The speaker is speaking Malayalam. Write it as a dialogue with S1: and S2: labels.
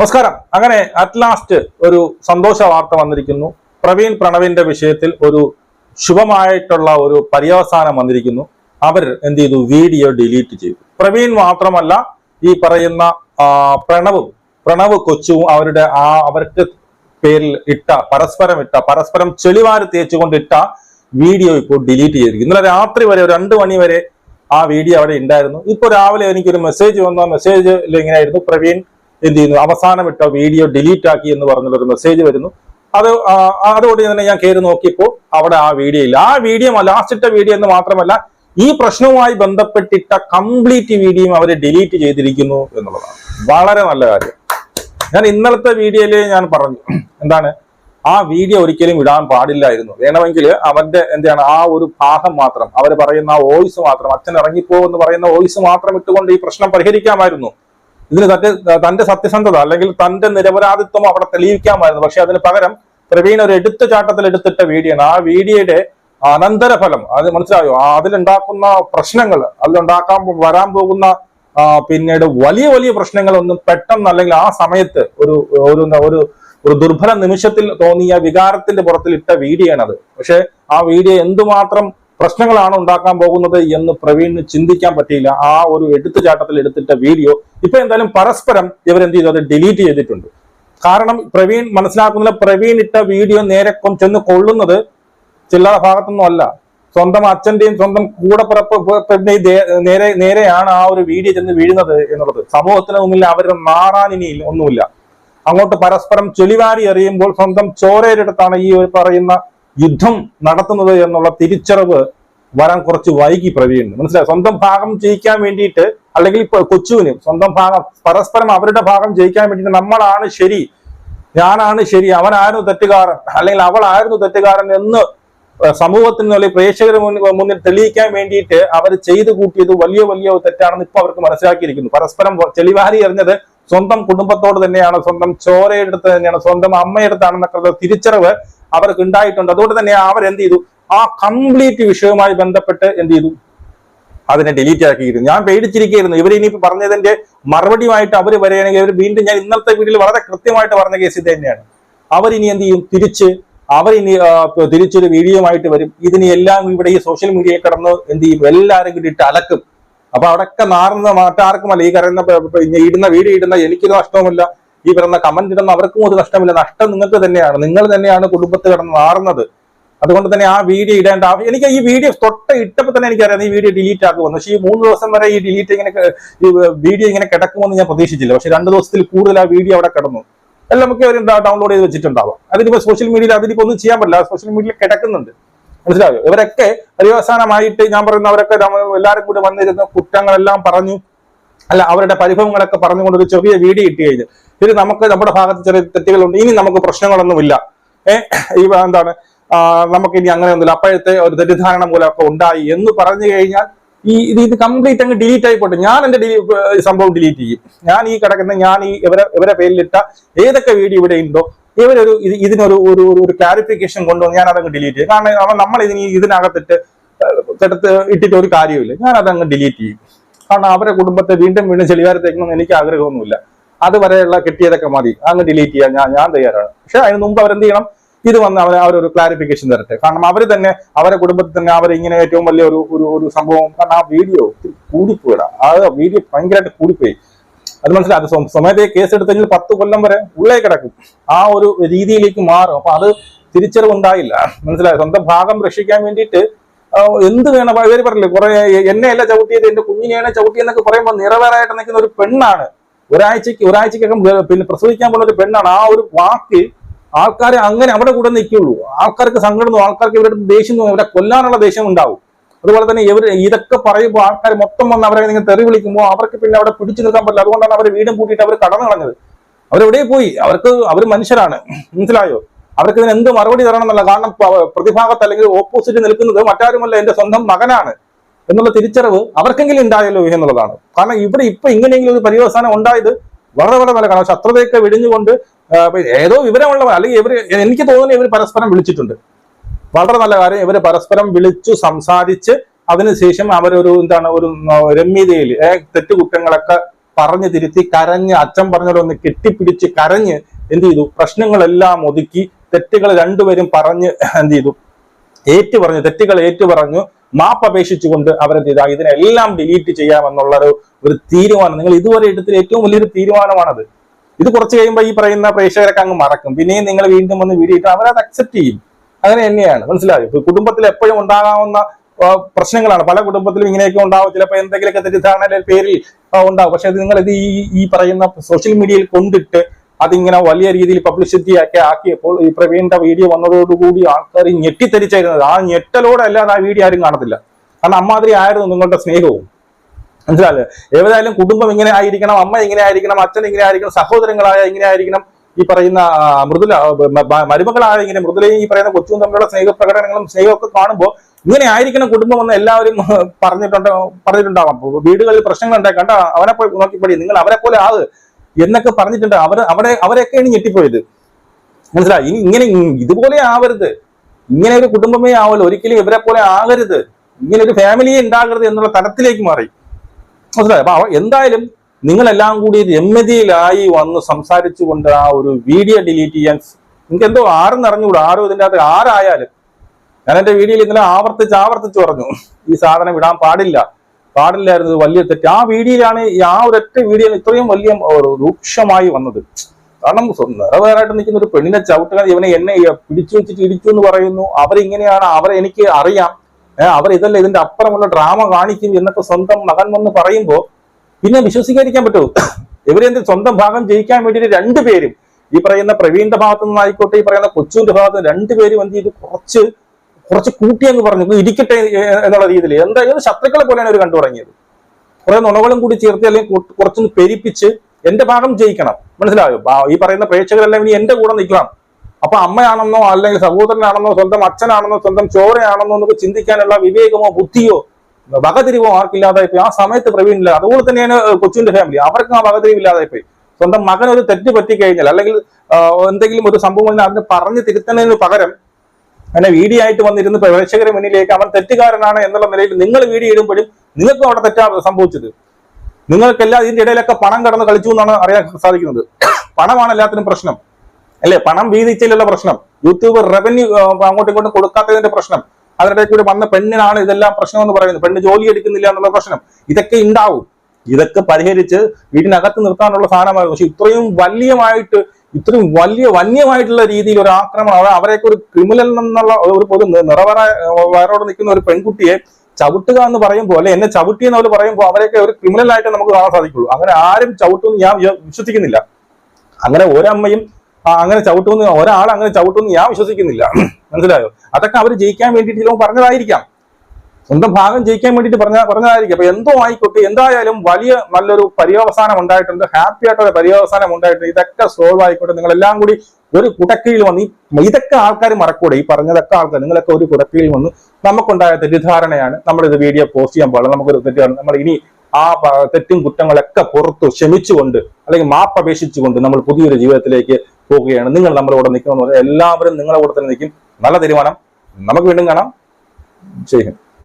S1: നമസ്കാരം. അങ്ങനെ അറ്റ് ലാസ്റ്റ് ഒരു സന്തോഷ വാർത്ത വന്നിരിക്കുന്നു. പ്രവീൺ പ്രണവിന്റെ വിഷയത്തിൽ ഒരു ശുഭമായിട്ടുള്ള ഒരു പര്യവസാനം വന്നിരിക്കുന്നു. അവർ എന്ത് ചെയ്തു? വീഡിയോ ഡിലീറ്റ് ചെയ്തു. പ്രവീൺ മാത്രമല്ല ഈ പറയുന്ന പ്രണവും പ്രണവ് കൊച്ചുവും അവരുടെ ആ അവർക്ക് പേരിൽ ഇട്ട പരസ്പരം ഇട്ട പരസ്പരം ചെളിവാരി തേച്ചുകൊണ്ട് ഇട്ട വീഡിയോ ഇപ്പോൾ ഡിലീറ്റ് ചെയ്തിരിക്കുന്നു. ഇന്നലെ രാത്രി വരെ ഒരു രണ്ട് മണി വരെ ആ വീഡിയോ അവിടെ ഉണ്ടായിരുന്നു. ഇപ്പോൾ രാവിലെ എനിക്കൊരു മെസ്സേജ് വന്ന. മെസ്സേജിൽ ഇങ്ങനെയായിരുന്നു പ്രവീൺ എന്ത് ചെയ്യുന്നു അവസാനം ഇട്ട വീഡിയോ ഡിലീറ്റ് ആക്കി എന്ന് പറഞ്ഞൊരു മെസ്സേജ് വരുന്നു. അത് അതുകൊണ്ട് തന്നെ ഞാൻ കയറി നോക്കിയപ്പോൾ അവിടെ ആ വീഡിയോ ഇല്ല. ആ വീഡിയോ ലാസ്റ്റ് ഇട്ട വീഡിയോ എന്ന് മാത്രമല്ല ഈ പ്രശ്നവുമായി ബന്ധപ്പെട്ടിട്ട കംപ്ലീറ്റ് വീഡിയോയും അവർ ഡിലീറ്റ് ചെയ്തിരിക്കുന്നു എന്നുള്ളതാണ്. വളരെ നല്ല കാര്യം. ഞാൻ ഇന്നലത്തെ വീഡിയോയിൽ ഞാൻ പറഞ്ഞു എന്താണ്? ആ വീഡിയോ ഒരിക്കലും ഇടാൻ പാടില്ലായിരുന്നു. വേണമെങ്കിൽ അവന്റെ എന്താണ് ആ ഒരു ഭാഗം മാത്രം അവർ പറയുന്ന ആ വോയിസ് മാത്രം അച്ഛൻ ഇറങ്ങിപ്പോ എന്ന് പറയുന്ന വോയിസ് മാത്രം ഇട്ടുകൊണ്ട് ഈ പ്രശ്നം പരിഹരിക്കാമായിരുന്നു. ഇതിന് തന്റെ തന്റെ സത്യസന്ധത അല്ലെങ്കിൽ തന്റെ നിരപരാധിത്വം അവിടെ തെളിയിക്കാമായിരുന്നു. പക്ഷെ അതിന് പകരം പ്രവീൺ ഒരു എടുത്തുചാട്ടത്തിൽ എടുത്തിട്ട വീഡിയോ ആ വീഡിയോയുടെ അനന്തരഫലം അത് മനസ്സിലായോ? അതിലുണ്ടാക്കുന്ന പ്രശ്നങ്ങൾ അതിലുണ്ടാക്കാൻ വരാൻ പോകുന്ന പിന്നീട് വലിയ വലിയ പ്രശ്നങ്ങളൊന്നും പെട്ടെന്ന് അല്ലെങ്കിൽ ആ സമയത്ത് ഒരു ഒരു ഒരു ഒരു ദുർബല നിമിഷത്തിൽ തോന്നിയ വികാരത്തിന്റെ പുറത്തിൽ ഇട്ട വീഡിയോ ആണത് പക്ഷെ ആ വീഡിയോ എന്തുമാത്രം പ്രശ്നങ്ങളാണ് ഉണ്ടാക്കാൻ പോകുന്നത് എന്ന് പ്രവീണിന് ചിന്തിക്കാൻ പറ്റിയില്ല. ആ ഒരു എടുത്തുചാട്ടത്തിൽ എടുത്തിട്ട വീഡിയോ ഇപ്പൊ എന്തായാലും പരസ്പരം ഇവർ എന്ത് ചെയ്തു? അത് ഡിലീറ്റ് ചെയ്തിട്ടുണ്ട്. കാരണം പ്രവീൺ മനസ്സിലാക്കുന്ന പ്രവീൺ ഇട്ട വീഡിയോ നേരെ ചെന്ന് കൊള്ളുന്നത് ചില്ലറ ഭാഗത്തൊന്നും അല്ല. സ്വന്തം അച്ഛന്റെയും സ്വന്തം കൂടപ്പിറപ്പിന്റെയും നേരെ നേരെയാണ് ആ ഒരു വീഡിയോ ചെന്ന് വീഴുന്നത് എന്നുള്ളത്. സമൂഹത്തിന് മുന്നിൽ അവരുടെ മാറാൻ ഇനി ഒന്നുമില്ല. അങ്ങോട്ട് പരസ്പരം ചെളിവാരി എറിയുമ്പോൾ സ്വന്തം ചോരയിലെടുത്താണ് ഈ പറയുന്ന യുദ്ധം നടത്തുന്നത് എന്നുള്ള തിരിച്ചറിവ് വരാൻ കുറച്ച് വൈകി പ്രവീണ് മനസ്സിലായി? സ്വന്തം ഭാഗം ജയിക്കാൻ വേണ്ടിയിട്ട് അല്ലെങ്കിൽ കൊച്ചുവിന് സ്വന്തം ഭാഗം പരസ്പരം അവരുടെ ഭാഗം ജയിക്കാൻ വേണ്ടിയിട്ട് നമ്മളാണ് ശരി ഞാനാണ് ശരി അവനായിരുന്നു തെറ്റുകാരൻ അല്ലെങ്കിൽ അവളായിരുന്നു തെറ്റുകാരൻ എന്ന് സമൂഹത്തിന് അല്ലെങ്കിൽ പ്രേക്ഷകർ മുന്നിൽ തെളിയിക്കാൻ വേണ്ടിയിട്ട് അവർ ചെയ്തു കൂട്ടിയത് വലിയ വലിയ തെറ്റാണെന്ന് ഇപ്പൊ അവർക്ക് മനസ്സിലാക്കിയിരിക്കുന്നു. പരസ്പരം ചെളിവാരി എറിഞ്ഞത് സ്വന്തം കുടുംബത്തോട് തന്നെയാണ് സ്വന്തം ചോരയെടുത്ത് തന്നെയാണ് സ്വന്തം അമ്മയെടുത്താണെന്നൊക്കെ തിരിച്ചറിവ് അവർക്ക് ഉണ്ടായിട്ടുണ്ട്. അതുകൊണ്ട് തന്നെ അവരെന്ത് ചെയ്തു? ആ കംപ്ലീറ്റ് വിഷയവുമായി ബന്ധപ്പെട്ട് എന്ത് ചെയ്തു? അതിനെ ഡിലീറ്റ് ആക്കിയിരുന്നു. ഞാൻ പേടിച്ചിരിക്കുകയായിരുന്നു. ഇവർ ഇനി പറഞ്ഞതിന്റെ മറുപടിയുമായിട്ട് അവർ വരികയാണെങ്കിൽ അവർ വീണ്ടും ഞാൻ ഇന്നത്തെ വീട്ടിൽ വളരെ കൃത്യമായിട്ട് പറഞ്ഞ കേസ് ഇത് തന്നെയാണ്. അവരിനി എന്ത് ചെയ്യും? തിരിച്ച് അവരിനി തിരിച്ചൊരു വീഡിയോയുമായിട്ട് വരും. ഇതിനെല്ലാം ഇവിടെ ഈ സോഷ്യൽ മീഡിയയിൽ കിടന്ന് എന്ത് ചെയ്യും? എല്ലാവരും കൂടി ഇട്ട് അലക്കും. അപ്പൊ അവിടെയൊക്കെ നാറുന്ന മറ്റാർക്കുമല്ല ഈ പ- ഇടുന്ന വീഡിയോ ഇടുന്ന എനിക്കൊരു നഷ്ടവുമില്ല. ഈ പറയുന്ന കമന്റ് ഇടുന്ന അവർക്കും ഒരു നഷ്ടമില്ല. നഷ്ടം നിങ്ങൾക്ക് തന്നെയാണ്. നിങ്ങൾ തന്നെയാണ് കുടുംബത്തിൽ കിടന്ന് നാറുന്നത്. അതുകൊണ്ട് തന്നെ ആ വീഡിയോ ഇടേണ്ട എനിക്ക് ഈ വീഡിയോ തൊട്ട് ഇട്ടപ്പോൾ തന്നെ എനിക്കറിയാം ഈ വീഡിയോ ഡിലീറ്റ് ആക്കുമെന്ന്. പക്ഷേ ഈ മൂന്ന് ദിവസം വരെ ഈ ഡിലീറ്റ് ഇങ്ങനെ വീഡിയോ ഇങ്ങനെ കിടക്കുമെന്ന് ഞാൻ പ്രതീക്ഷിച്ചില്ല. പക്ഷേ രണ്ട് ദിവസത്തിൽ കൂടുതൽ ആ വീഡിയോ അവിടെ കിടന്നു. എല്ലാം നമുക്ക് അവർ ഡൗൺലോഡ് ചെയ്ത് വെച്ചിട്ടുണ്ടാവാം. അതിനിപ്പോൾ സോഷ്യൽ മീഡിയയിൽ അതിനിപ്പോൾ ഒന്നും ചെയ്യാൻ പറ്റില്ല. സോഷ്യൽ മീഡിയയിൽ കിടക്കുന്നുണ്ട്. മനസ്സിലായോ? ഇവരൊക്കെ പര്യവസാനമായിട്ട് ഞാൻ പറയുന്ന അവരൊക്കെ എല്ലാവരും കൂടി വന്നിരുന്ന കുറ്റങ്ങളെല്ലാം പറഞ്ഞു. അല്ല അവരുടെ പരിഭവങ്ങളൊക്കെ പറഞ്ഞുകൊണ്ട് ഒരു ചെറിയ വീഡിയോ ഇട്ട് കഴിഞ്ഞു. ഇത് നമുക്ക് നമ്മുടെ ഭാഗത്ത് ചെറിയ തെറ്റുകളുണ്ട്. ഇനി നമുക്ക് പ്രശ്നങ്ങളൊന്നുമില്ല. ഏഹ് ഈ എന്താണ്? നമുക്ക് ഇനി അങ്ങനെ അങ്ങനെയൊന്നുമില്ല അപ്പോഴത്തെ ഒരു തെറ്റിദ്ധാരണ മൂലമൊക്കെ ഉണ്ടായി എന്ന് പറഞ്ഞു കഴിഞ്ഞാൽ ഈ ഇത് ഇത് കംപ്ലീറ്റ് അങ്ങ് ഡിലീറ്റ് ആയിപ്പോട്ടെ ഞാൻ എന്റെ സംഭവം ഡിലീറ്റ് ചെയ്യും. ഞാൻ ഈ കിടക്കുന്ന ഞാൻ ഈ ഇവരെ ഇവരെ പേരിലിട്ട ഏതൊക്കെ വീഡിയോ ഇവിടെ ഉണ്ടോ ഇവരൊരു ഇത് ഇതിനൊരു ഒരു ഒരു- ക്ലാരിഫിക്കേഷൻ കൊണ്ടുവന്ന് ഞാൻ അതങ്ങ് ഡിലീറ്റ് ചെയ്യും. കാരണം നമ്മൾ ഇതിന് ഇതിനകത്തിട്ട് ഏർ, ഇട്ടിട്ട് ഒരു കാര്യമില്ല ഞാൻ അതങ്ങ് ഡിലീറ്റ് ചെയ്യും. കാരണം അവരെ കുടുംബത്തെ വീണ്ടും വീണ്ടും ചെളിവാരത്തേക്കൊന്നും എനിക്ക് ആഗ്രഹമൊന്നുമില്ല. അതുവരെയുള്ള കിട്ടിയതൊക്കെ മതി. അങ്ങ് ഡിലീറ്റ് ചെയ്യാൻ ഞാൻ ഞാൻ തയ്യാറാണ്. പക്ഷെ അതിന് മുമ്പ് അവരെന്ത് ചെയ്യണം? ഇത് വന്ന് അവരെ അവരൊരു ക്ലാരിഫിക്കേഷൻ തരട്ടെ. കാരണം അവർ തന്നെ അവരെ കുടുംബത്തിൽ തന്നെ അവരെ ഇങ്ങനെ ഏറ്റവും വലിയ ഒരു ഒരു ഒരു സംഭവം. കാരണം ആ വീഡിയോ കൂടിപ്പോയിടാ. ആ വീഡിയോ ഭയങ്കരമായിട്ട് കൂടിപ്പോയി. അത് മനസ്സിലായി? അത് സ്വ- സ്വമേധയെ കേസ് എടുത്തു കഴിഞ്ഞാൽ പത്ത് കൊല്ലം വരെ ഉള്ളേ കിടക്കും. ആ ഒരു രീതിയിലേക്ക് മാറും. അപ്പൊ അത് തിരിച്ചറിവുണ്ടായില്ല. മനസ്സിലായി? സ്വന്തം ഭാഗം രക്ഷിക്കാൻ വേണ്ടിയിട്ട് എന്ത് വേണം? ഇവർ പറഞ്ഞില്ലേ കുറെ എന്നെയല്ല ചവിട്ടിയത് എന്റെ കുഞ്ഞിനെയാണ് ചവിട്ടിയെന്നൊക്കെ പറയുമ്പോൾ നിറവേറായിട്ട് നിൽക്കുന്ന ഒരു പെണ്ണാണ്. ഒരാഴ്ചക്ക് ഒരാഴ്ചക്കകം പിന്നെ പ്രസവിക്കാൻ പോകുന്ന ഒരു പെണ്ണാണ്. ആ ഒരു വാക്ക് ആൾക്കാരെ അങ്ങനെ അവിടെ കൂടെ നിൽക്കുള്ളൂ. ആൾക്കാർക്ക് സങ്കടം ആൾക്കാർക്ക് ഇവരുടെ ദേഷ്യം തോന്നും ഇവരെ കൊല്ലാനുള്ള ദേഷ്യം ഉണ്ടാവും. അതുപോലെ തന്നെ ഇവർ ഇതൊക്കെ പറയുമ്പോൾ ആൾക്കാർ മൊത്തം വന്ന് അവരെ നിങ്ങൾ തെറി വിളിക്കുമ്പോൾ അവർക്ക് പിന്നെ അവിടെ പിടിച്ചു നിൽക്കാൻ പറ്റില്ല. അതുകൊണ്ടാണ് അവർ വീടും കൂട്ടിയിട്ട് അവർ കടന്നു കളഞ്ഞത്. അവരെവിടെ പോയി. അവർക്ക് അവർ മനുഷ്യരാണ്. മനസ്സിലായോ? അവർക്ക് ഇതിന് എന്ത് മറുപടി തരണം എന്നല്ല. കാരണം പ്രതിഭാഗത്ത് അല്ലെങ്കിൽ ഓപ്പോസിറ്റ് നിൽക്കുന്നത് മറ്റാരുമല്ല എന്റെ സ്വന്തം മകനാണ് എന്നുള്ള തിരിച്ചറിവ് അവർക്കെങ്കിലും ഉണ്ടായല്ലോ എന്നുള്ളതാണ്. കാരണം ഇവിടെ ഇപ്പൊ ഇങ്ങനെയെങ്കിലും ഒരു പര്യവസാനം ഉണ്ടായത് വളരെ വളരെ നല്ല കാരണം ശത്രുതയൊക്കെ വെടിഞ്ഞുകൊണ്ട് ഏതോ വിവരമുള്ള അല്ലെങ്കിൽ ഇവർ എനിക്ക് തോന്നുന്നു ഇവർ പരസ്പരം വിളിച്ചിട്ടുണ്ട്. വളരെ നല്ല കാര്യം ഇവർ പരസ്പരം വിളിച്ചു സംസാരിച്ച് അതിനുശേഷം അവരൊരു എന്താണ് ഒരു രമ്യതയിൽ തെറ്റുകുറ്റങ്ങളൊക്കെ പറഞ്ഞു തിരുത്തി കരഞ്ഞ് അച്ഛൻ പറഞ്ഞതൊന്ന് കെട്ടിപ്പിടിച്ച് കരഞ്ഞ് എന്ത് ചെയ്തു? പ്രശ്നങ്ങളെല്ലാം ഒതുക്കി തെറ്റുകൾ രണ്ടുപേരും പറഞ്ഞ് എന്ത് ചെയ്തു? ഏറ്റു പറഞ്ഞു തെറ്റുകൾ ഏറ്റു പറഞ്ഞു മാപ്പ് അപേക്ഷിച്ചുകൊണ്ട് അവരെന്ത് ചെയ്താൽ ഇതിനെല്ലാം ഡിലീറ്റ് ചെയ്യാമെന്നുള്ള ഒരു ഒരു തീരുമാനം. നിങ്ങൾ ഇതുവരെ എടുത്തിൽ ഏറ്റവും വലിയൊരു തീരുമാനമാണത്. ഇത് കുറച്ച് കഴിയുമ്പോൾ ഈ പറയുന്ന പ്രേക്ഷകരൊക്കെ അങ്ങ് മറക്കും. പിന്നെയും നിങ്ങൾ വീണ്ടും വന്ന് വീഡിയോ ഇട്ട് അവരത് അക്സെപ്റ്റ് ചെയ്യും. അങ്ങനെ തന്നെയാണ്. മനസ്സിലായോ? കുടുംബത്തിൽ എപ്പോഴും ഉണ്ടാകാവുന്ന പ്രശ്നങ്ങളാണ്. പല കുടുംബത്തിലും ഇങ്ങനെയൊക്കെ ഉണ്ടാവും. ചിലപ്പോൾ എന്തെങ്കിലുമൊക്കെ തെറ്റിദ്ധാരണയുടെ പേരിൽ ഉണ്ടാവും. പക്ഷെ നിങ്ങൾ ഇത് ഈ ഈ പറയുന്ന സോഷ്യൽ മീഡിയയിൽ കൊണ്ടിട്ട് അതിങ്ങനെ വലിയ രീതിയിൽ പബ്ലിസിറ്റി ഒക്കെ ആക്കിയപ്പോൾ ഈ പ്രവീണിന്റെ വീഡിയോ വന്നതോടുകൂടി ആൾക്കാർ ഞെട്ടിത്തെരിച്ചായിരുന്നത് ആ ഞെട്ടലോടെ അല്ലാതെ ആ വീഡിയോ ആരും കാണത്തില്ല. കാരണം അമ്മാതിരി ആയിരുന്നു നിങ്ങളുടെ സ്നേഹവും. മനസ്സിലാല്ലേ ഏതായാലും കുടുംബം ഇങ്ങനെ ആയിരിക്കണം അമ്മ ഇങ്ങനെ ആയിരിക്കണം അച്ഛൻ ഇങ്ങനെ ആയിരിക്കണം സഹോദരങ്ങളായ ഇങ്ങനെ ആയിരിക്കണം ഈ പറയുന്ന മൃദുല മരുമകളായ ഇങ്ങനെ മൃദുലയും ഈ പറയുന്ന കൊച്ചും തമ്മിലുള്ള സ്നേഹ പ്രകടനങ്ങളും സ്നേഹമൊക്കെ കാണുമ്പോൾ ഇങ്ങനെ ആയിരിക്കണം കുടുംബം എന്ന് എല്ലാവരും പറഞ്ഞിട്ടുണ്ട് പറഞ്ഞിട്ടുണ്ടാവാം. വീടുകളിൽ പ്രശ്നങ്ങൾ ഉണ്ടായി കണ്ട? അവനെ പോയി നോക്കിപ്പടി. നിങ്ങൾ അവരെ പോലെ ആവ്. എന്നൊക്കെ പറഞ്ഞിട്ടുണ്ട്. അവർ അവിടെ അവരെയൊക്കെയാണ് ഞെട്ടിപ്പോയത്. മനസ്സിലായി? ഇനി ഇങ്ങനെ ഇതുപോലെ ആവരുത്. ഇങ്ങനെ ഒരു കുടുംബമേ ആവല്ലോ ഒരിക്കലും ഇവരെ പോലെ ആകരുത്. ഇങ്ങനെ ഒരു ഫാമിലിയെ ഉണ്ടാകരുത് എന്നുള്ള തലത്തിലേക്ക് മാറി. മനസ്സിലായി? അപ്പൊ എന്തായാലും നിങ്ങളെല്ലാം കൂടി രമ്യതയിലായി വന്ന് സംസാരിച്ചുകൊണ്ട് ആ ഒരു വീഡിയോ ഡിലീറ്റ് ചെയ്യാൻ നിങ്ങൾക്ക് എന്തോ ആരും അറിഞ്ഞുകൂടാ? ആരും ഇതിന്റെ അകത്ത് ആരായാലും. ഞാൻ എന്റെ വീഡിയോയിൽ ഇന്നലെ ആവർത്തിച്ച് ആവർത്തിച്ച് പറഞ്ഞു. ഈ സാധനം ഇടാൻ പാടില്ല. പാടില്ലായിരുന്നു ഇത് വലിയ തെറ്റ്. ആ വീഡിയോയിലാണ് ആ ഒരൊറ്റ വീഡിയോ ഇത്രയും വലിയ രൂക്ഷമായി വന്നത്. കാരണം നിറവേറായിട്ട് നിൽക്കുന്ന ഒരു പെണ്ണിനെ ചവിട്ടുക ഇവനെ എന്നെ പിടിച്ചു വെച്ചിട്ട് ഇടിച്ചു എന്ന് പറയുന്നു. അവരിങ്ങനെയാണ് അവരെ എനിക്ക് അറിയാം. അവർ ഇതല്ല ഇതിന്റെ അപ്പുറമുള്ള ഡ്രാമ കാണിക്കും എന്നൊക്കെ സ്വന്തം മകൻ വന്ന് പറയുമ്പോ പിന്നെ വിശ്വസിക്കാതിരിക്കാൻ പറ്റുമോ ഇവരെന്ത് സ്വന്തം ഭാഗം ജയിക്കാൻ വേണ്ടിയിട്ട് രണ്ടുപേരും ഈ പറയുന്ന പ്രവീണിന്റെ ഭാഗത്തു നിന്നായിക്കോട്ടെ ഈ പറയുന്ന കൊച്ചുവിന്റെ ഭാഗത്ത് രണ്ടുപേരും എന്ത് ചെയ്തു? കുറച്ച് കുറച്ച് കൂട്ടി എന്ന് പറഞ്ഞു "ഇത് ഇരിക്കട്ടെ എന്നുള്ള രീതിയിൽ. എന്തായാലും ശത്രുക്കളെ പോലെയാണ് അവർ കണ്ടു തുടങ്ങിയത്. കുറെ നുണകളും കൂടി ചേർത്ത് അല്ലെങ്കിൽ കുറച്ചൊന്ന് പെരിപ്പിച്ച് എന്റെ ഭാഗം ജയിക്കണം. മനസ്സിലായോ? ഈ പറയുന്ന പ്രേക്ഷകരെല്ലാം ഇനി എന്റെ കൂടെ നിൽക്കണം. അപ്പൊ അമ്മയാണെന്നോ അല്ലെങ്കിൽ സഹോദരനാണെന്നോ സ്വന്തം അച്ഛനാണെന്നോ സ്വന്തം ചോരയാണെന്നോ എന്നൊക്കെ ചിന്തിക്കാനുള്ള വിവേകമോ ബുദ്ധിയോ വകതിരിവോ ആർക്കില്ലാതായി പോയി ആ സമയത്ത് പ്രവീണില്ല. അതുപോലെ തന്നെയാണ് കൊച്ചിന്റെ ഫാമിലി അവർക്കും ആ വകതിരിവില്ലാതായിപ്പോയി. സ്വന്തം മകൻ ഒരു തെറ്റ് പറ്റി കഴിഞ്ഞാൽ അല്ലെങ്കിൽ എന്തെങ്കിലും ഒരു സംഭവം അതിന് പറഞ്ഞു തിരുത്തുന്നതിന് പകരം അങ്ങനെ വീഡിയോ ആയിട്ട് വന്നിരുന്ന് പ്രേക്ഷകരെ മുന്നിലേക്ക് അവൻ തെറ്റുകാരനാണ് എന്നുള്ള നിലയിൽ നിങ്ങൾ വീഡിയോ ഇടുമ്പോഴും നിങ്ങൾക്കും അവിടെ തെറ്റാ സംഭവിച്ചത്. നിങ്ങൾക്കെല്ലാം ഇതിന്റെ ഇടയിലൊക്കെ പണം കടന്ന് കളിച്ചു എന്നാണ് അറിയാൻ സാധിക്കുന്നത്. പണമാണ് എല്ലാത്തിനും പ്രശ്നം. അല്ലേ? പണം വീതിച്ചിലുള്ള പ്രശ്നം. യൂട്യൂബ് റവന്യൂ അങ്ങോട്ടും ഇങ്ങോട്ടും കൊടുക്കാത്തതിന്റെ പ്രശ്നം. അതിനിടെ കൂടി വന്ന പെണ്ണിനാണ് ഇതെല്ലാം പ്രശ്നം എന്ന് പറയുന്നത്. പെണ്ണ് ജോലി എടുക്കുന്നില്ല എന്നുള്ള പ്രശ്നം. ഇതൊക്കെ ഉണ്ടാവും. ഇതൊക്കെ പരിഹരിച്ച് വീടിനകത്ത് നിർത്താനുള്ള സാധനമായിരുന്നു. പക്ഷെ ഇത്രയും വലിയമായിട്ട് ഇത്രയും വലിയ വന്യമായിട്ടുള്ള രീതിയിൽ ഒരു ആക്രമണം അവ- അവരെയൊക്കെ ഒരു ക്രിമിനൽ എന്നുള്ള ഒരു പൊതു നിറവറ വയറോട് നിൽക്കുന്ന ഒരു പെൺകുട്ടിയെ ചവിട്ടുക എന്ന് പറയുമ്പോൾ അല്ലെ എന്നെ ചവിട്ടി എന്ന് അവർ പറയുമ്പോൾ അവരെയൊക്കെ ഒരു ക്രിമിനൽ ആയിട്ട് നമുക്ക് കാണാൻ സാധിക്കുള്ളൂ. അങ്ങനെ ആരും ചവിട്ടുമെന്ന് ഞാൻ വിശ്വസിക്കുന്നില്ല. അങ്ങനെ ഒരമ്മയും അങ്ങനെ ചവിട്ടുമെന്ന് ഒരാൾ അങ്ങനെ ചവിട്ടുമെന്ന് ഞാൻ വിശ്വസിക്കുന്നില്ല. മനസ്സിലായോ? അതൊക്കെ അവർ ജയിക്കാൻ വേണ്ടിയിട്ട് ചിലപ്പോൾ പറഞ്ഞതായിരിക്കാം. സ്വന്തം ഭാഗം ജയിക്കാൻ വേണ്ടിയിട്ട് പറഞ്ഞ പറഞ്ഞതായിരിക്കും. അപ്പൊ എന്തോ ആയിക്കോട്ടെ എന്തായാലും വലിയ നല്ലൊരു പര്യവസാനം ഉണ്ടായിട്ടുണ്ട്. ഹാപ്പി ആയിട്ടൊരു പര്യവസാനം ഉണ്ടായിട്ടുണ്ട്. ഇതൊക്കെ സോൾവ് ആയിക്കോട്ടെ. നിങ്ങൾ എല്ലാം കൂടി ഒരു കുടക്കീഴിൽ വന്ന് ഇതൊക്കെ ആൾക്കാർ മറക്കൂടെ? ഈ പറഞ്ഞതൊക്കെ ആൾക്കാർ നിങ്ങളൊക്കെ ഒരു കുടക്കീഴിൽ വന്ന് നമുക്കുണ്ടായ തെറ്റിദ്ധാരണയാണ്. നമ്മൾ ഇത് വീഡിയോ പോസ്റ്റ് ചെയ്യാൻ പാടില്ല. നമുക്കൊരു തെറ്റാണ്. നമ്മൾ ഇനി ആ തെറ്റും കുറ്റങ്ങളൊക്കെ പുറത്തു ക്ഷമിച്ചുകൊണ്ട് അല്ലെങ്കിൽ മാപ്പ് അപേക്ഷിച്ചുകൊണ്ട് നമ്മൾ പുതിയൊരു ജീവിതത്തിലേക്ക് പോവുകയാണ് നിങ്ങൾ നമ്മുടെ കൂടെ പറഞ്ഞാൽ എല്ലാവരും നിങ്ങളുടെ കൂടെ തന്നെ നിൽക്കും. നല്ല തീരുമാനം. നമുക്ക് വീണ്ടും കാണാം. ഹിന്ദ്.